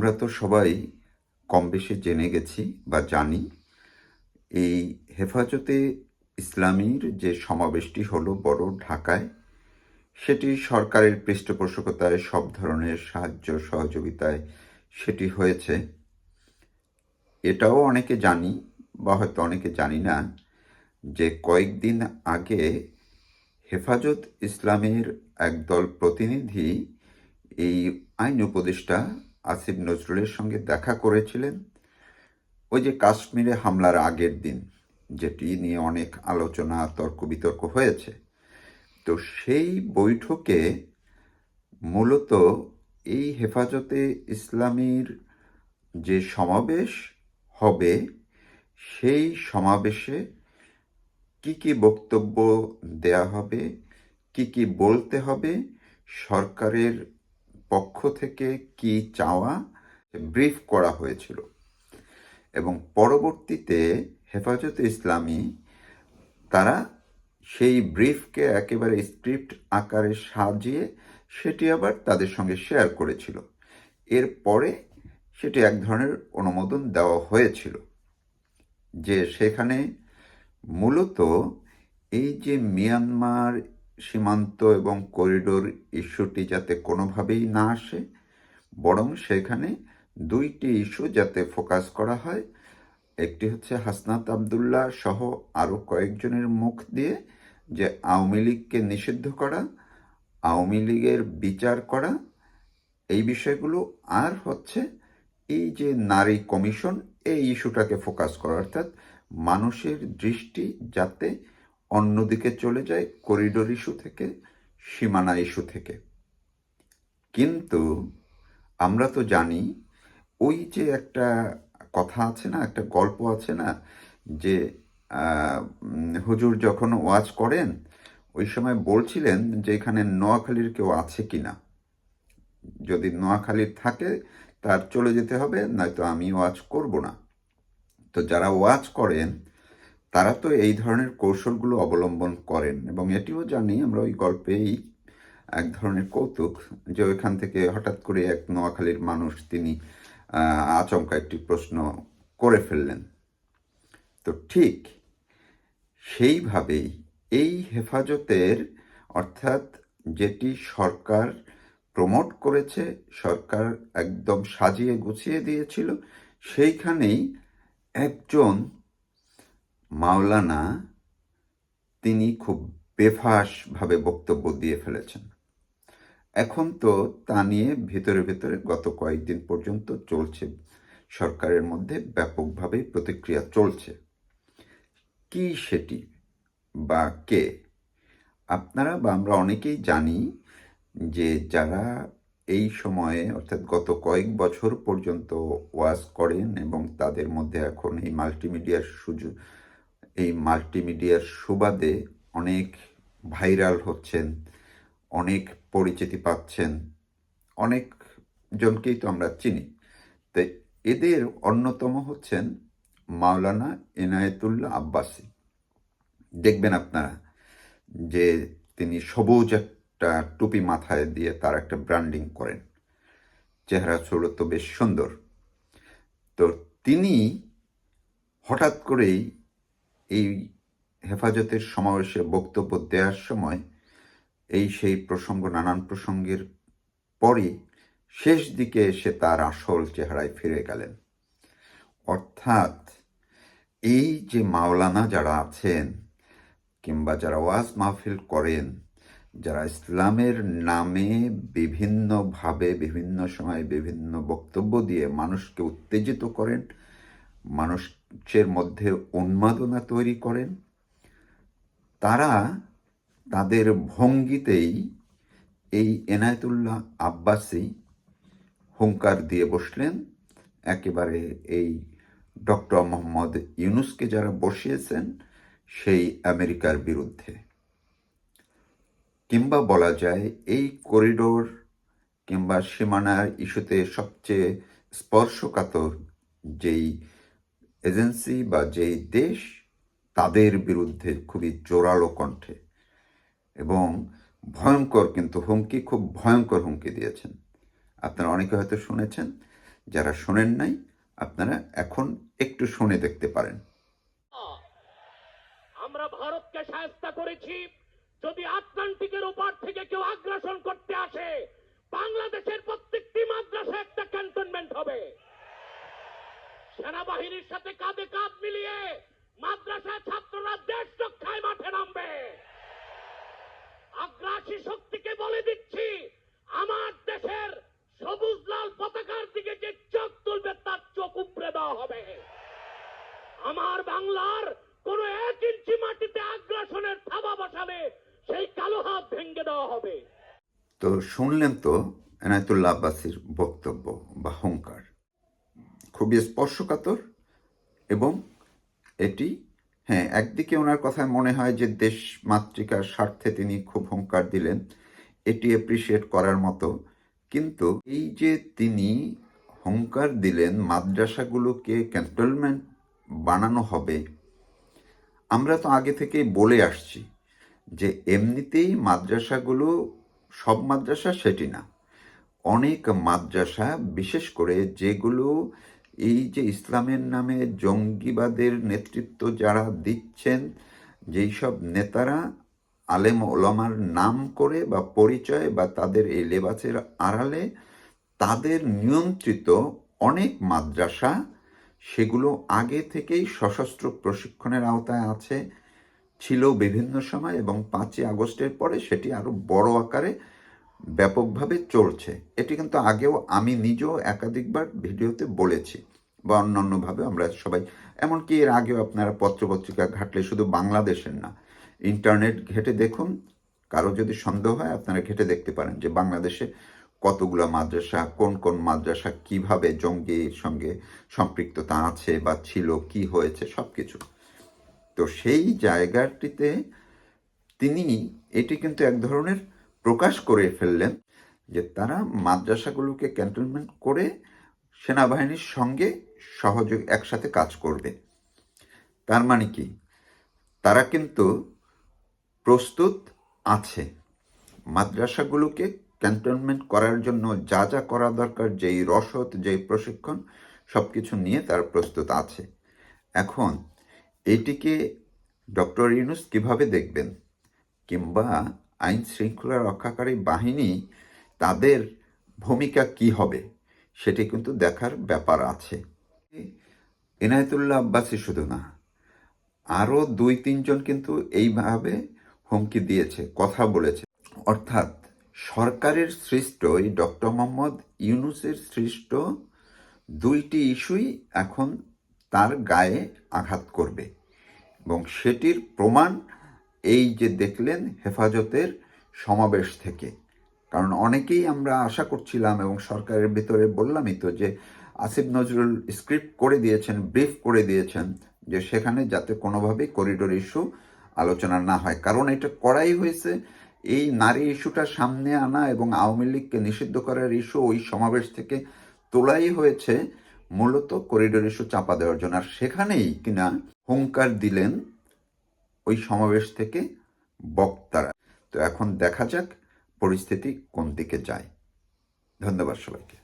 আমরা তো সবাই কম বেশি জেনে গেছি বা জানি, এই হেফাজতে ইসলামীর যে সমাবেশটি হলো বড় ঢাকায়, সেটি সরকারের পৃষ্ঠপোষকতায়, সব ধরনের সাহায্য সহযোগিতায় সেটি হয়েছে। এটাও অনেকে জানি বা হয়তো অনেকে জানি না যে কয়েকদিন আগে হেফাজত ইসলামের একদল প্রতিনিধি, এই আইন উপদেষ্টা আসিফ নজরুলের সঙ্গে দেখা করেছিলেন। ওই যে কাশ্মীরে হামলার আগের দিন, যেটি নিয়ে অনেক আলোচনা তর্ক বিতর্ক হয়েছে। তো সেই বৈঠকে মূলত এই হেফাজতে ইসলামীর যে সমাবেশ হবে, সেই সমাবেশে কি কি বক্তব্য দেয়া হবে, কি কি বলতে হবে, সরকারের পক্ষ থেকে কি চাওয়া ব্রিফ করা হয়েছিল। এবং পরবর্তীতে হেফাজতে ইসলামী তারা সেই ব্রিফকে একেবারে স্ক্রিপ্ট আকারে সাজিয়ে সেটি আবার তাদের সঙ্গে শেয়ার করেছিল। এরপরে সেটি এক ধরনের অনুমোদন দেওয়া হয়েছিল যে সেখানে মূলত এই যে মিয়ানমার সীমান্ত এবং করিডোর ইস্যুটি যাতে কোনোভাবেই না আসে, বরং সেখানে দুইটি ইস্যু যাতে ফোকাস করা হয়। একটি হচ্ছে হাসনাত আবদুল্লাহ সহ আরও কয়েকজনের মুখ দিয়ে যে আওয়ামী লীগকে নিষিদ্ধ করা, আওয়ামী লীগের বিচার করা, এই বিষয়গুলো আর হচ্ছে এই যে নারী কমিশন, এই ইস্যুটাকে ফোকাস করা। অর্থাৎ মানুষের দৃষ্টি যাতে অন্যদিকে চলে যায় করিডোর ইস্যু থেকে, সীমানা ইস্যু থেকে। কিন্তু আমরা তো জানি, ওই যে একটা কথা আছে না, একটা গল্প আছে না, যে হুজুর যখন ওয়াজ করেন, ওই সময় বলছিলেন যে এখানে নোয়াখালীর কেউ আছে কি না যদি নোয়াখালীর থাকে, তার চলে যেতে হবে, নয়তো আমি ওয়াজ করব না। তো যারা ওয়াজ করেন তারা তো এই ধরনের কৌশলগুলো অবলম্বন করেন এবং এটিও জানি আমরা ওই গল্পেই এক ধরনের কৌতুক যে ওইখান থেকে হঠাৎ করে এক নোয়াখালীর মানুষ তিনি আচমকা একটি প্রশ্ন করে ফেললেন। তো ঠিক সেইভাবেই এই হেফাজতের অর্থাৎ যেটি সরকার প্রমোট করেছে, সরকার একদম সাজিয়ে গুছিয়ে দিয়েছিল, সেইখানেই একজন মাওলানা, তিনি খুব বেফাসভাবে বক্তব্য দিয়ে ফেলেছেন। এখন তো তা নিয়ে ভেতরে ভেতরে গত কয়েকদিন পর্যন্ত চলছে, সরকারের মধ্যে ব্যাপকভাবে প্রতিক্রিয়া চলছে। কি সেটি বা কে? আপনারা বা আমরা অনেকেই জানি যে যারা এই সময়ে, অর্থাৎ গত কয়েক বছর পর্যন্ত ওয়াজ করেন এবং তাদের মধ্যে এখন এই মাল্টিমিডিয়ার সুযোগ এই মাল্টিমিডিয়ার সুবাদে অনেক ভাইরাল হচ্ছেন, অনেক পরিচিতি পাচ্ছেন, অনেক জনকেই তো আমরা চিনি। তো এদের অন্যতম হচ্ছেন মাওলানা এনায়েতুল্লাহ আব্বাসী। দেখবেন আপনারা যে তিনি সবুজ একটা টুপি মাথায় দিয়ে তার একটা ব্র্যান্ডিং করেন। চেহারা ছিল তো বেশ সুন্দর। তো তিনি হঠাৎ করেই এই হেফাজতের সমাবেশে বক্তব্য দেওয়ার সময় এই সেই প্রসঙ্গ, নানান প্রসঙ্গের পরে শেষ দিকে এসে তার আসল চেহারায় ফিরে গেলেন। অর্থাৎ এই যে মাওলানা যারা আছেন কিংবা যারা ওয়াজ মাহফিল করেন, যারা ইসলামের নামে বিভিন্নভাবে, বিভিন্ন সময় বিভিন্ন বক্তব্য দিয়ে মানুষকে উত্তেজিত করেন মানুষের মধ্যে উন্মাদনা তৈরি করেন। তারা তাদের ভঙ্গিতেই এই এনায়তুল্লাহ আব্বাসী হুঙ্কার দিয়ে বসলেন। একেবারে এই ডক্টর মোহাম্মদ ইউনুসকে যারা বসিয়েছেন, সেই আমেরিকার বিরুদ্ধে। কিংবা বলা যায়, এই করিডোর কিংবা সীমানার ইস্যুতে সবচেয়ে স্পর্শকাতর যেই এজেন্সি বা যেই দেশ, তাদের বিরুদ্ধে খুবই জোরালো কণ্ঠে। এবং ভয়ঙ্কর কিন্তু হুমকি, খুব ভয়ঙ্কর হুমকি দিয়েছেন। আপনারা অনেকে হয়তো শুনেছেন, যারা শোনেন নাই, আপনারা এখন একটু শুনে দেখতে পারেন। আমরা ভারতকে সাহায্য করেছি। যদি আটলান্টিকের ওপার থেকে কেউ আগ্রাসন করতে আসে, বাংলাদেশের প্রত্যেকটি মাদ্রাসা একটা ক্যান্টনমেন্ট হবে সেনাবাহিনীর সাথে কাঁধে কাঁধ মিলিয়ে মাদ্রাসা ছাত্ররা দেশ রক্ষায় মাঠে নামবে। আগ্রাসী শক্তিকে বলে দিচ্ছি, আমার দেশের সবুজ লাল পতাকার দিকে যে চোখ তুলবে, তার চোখ উপড়ে দেওয়া হবে। আমার বাংলার কোন এক ইঞ্চি মাটিতে আগ্রাসনের থাবা বসালে সেই কালো হাত ভেঙে দেওয়া হবে। তো শুনলেন তো এনায়তুল্লাহ আব্বাসীর বক্তব্য বা হুঙ্কার। খুবই স্পর্শকাতর। এবং এটি হ্যাঁ একদিকে ওনার কথায় মনে হয় যে দেশ মাতৃকার স্বার্থে তিনি খুব হুঙ্কার দিলেন, এটি অ্যাপ্রিসিয়েট করার মতো। কিন্তু এই যে তিনি হুঙ্কার দিলেন মাদ্রাসাগুলোকে ক্যান্টনমেন্ট বানানো হবে, আমরা তো আগে থেকেই বলে আসছি যে এমনিতেই মাদ্রাসাগুলো সব মাদ্রাসা সেটি না। অনেক মাদ্রাসা বিশেষ করে যেগুলো এই যে ইসলামের নামে জঙ্গিবাদের নেতৃত্ব যারা দিচ্ছেন, যেই সব নেতারা আলেম ওলামার নাম করে বা পরিচয় বা তাদের এই লেবাসের আড়ালে, তাদের নিয়ন্ত্রিত অনেক মাদ্রাসা সেগুলো আগে থেকেই সশস্ত্র প্রশিক্ষণের আওতায় আছে, ছিল বিভিন্ন সময় এবং পাঁচই আগস্টের পরে সেটি আরও বড় আকারে ব্যাপকভাবে চলছে। এটি কিন্তু আগেও আমি নিজেও একাধিকবার ভিডিওতে বলেছি। বা অন্যান্যভাবে আমরা সবাই, এমনকি এর আগেও আপনারা পত্রপত্রিকা ঘাটলে শুধু বাংলাদেশের না, ইন্টারনেট ঘেটে দেখুন, কারও যদি সন্দেহ হয় আপনারা ঘেটে দেখতে পারেন যে বাংলাদেশে কতগুলো মাদ্রাসা, কোন কোন মাদ্রাসা কীভাবে জঙ্গির সঙ্গে সম্পৃক্ততা আছে বা ছিল, কি হয়েছে সব কিছু তো সেই জায়গাটিতে তিনি এটি কিন্তু এক ধরনের প্রকাশ করে ফেললেন যে তারা মাদ্রাসাগুলোকে ক্যান্টনমেন্ট করে সেনাবাহিনীর সঙ্গে সহযোগ একসাথে কাজ করবে। তার মানে কি? তারা কিন্তু প্রস্তুত আছে। মাদ্রাসাগুলোকে ক্যান্টনমেন্ট করার জন্য যা যা করা দরকার, যেই রসদ, যেই প্রশিক্ষণ সব কিছু নিয়ে তার প্রস্তুত আছে। এখন এটিকে ডক্টর ইউনুস কীভাবে দেখবেন? কিংবা আইন শৃঙ্খলা রক্ষাকারী বাহিনী তাদের ভূমিকা কি হবে? সেটি কিন্তু দেখার ব্যাপার আছে। এনায়েতুল্লাহ আব্বাসী শুধু না, আরও দুই তিনজন কিন্তু এইভাবে হুমকি দিয়েছে, কথা বলেছে। অর্থাৎ সরকারের সৃষ্ট এই ডক্টর মোহাম্মদ ইউনুসের সৃষ্ট দুইটি ইস্যুই এখন তার গায়ে আঘাত করবে এবং সেটির প্রমাণ এই যে দেখলেন হেফাজতের সমাবেশ থেকে। কারণ অনেকেই আমরা আশা করছিলাম এবং সরকারের ভিতরে বললামই তো যে আসিফ নজরুল স্ক্রিপ্ট করে দিয়েছেন ব্রিফ করে দিয়েছেন যে সেখানে যাতে কোনোভাবেই করিডোর ইস্যু আলোচনা না হয়। কারণ এটা করাই হয়েছে। এই নারী ইস্যুটা সামনে আনা এবং আওয়ামী লীগকে নিষিদ্ধ করার ইস্যু ওই সমাবেশ থেকে তোলাই হয়েছে মূলত করিডোর ইস্যু চাপা দেওয়ার জন্য। আর সেখানেই কিনা হুঙ্কার দিলেন ওই সমাবেশ থেকে বক্তারা। তো এখন দেখা যাক পরিস্থিতি কোন দিকে যায়? ধন্যবাদ সবাইকে।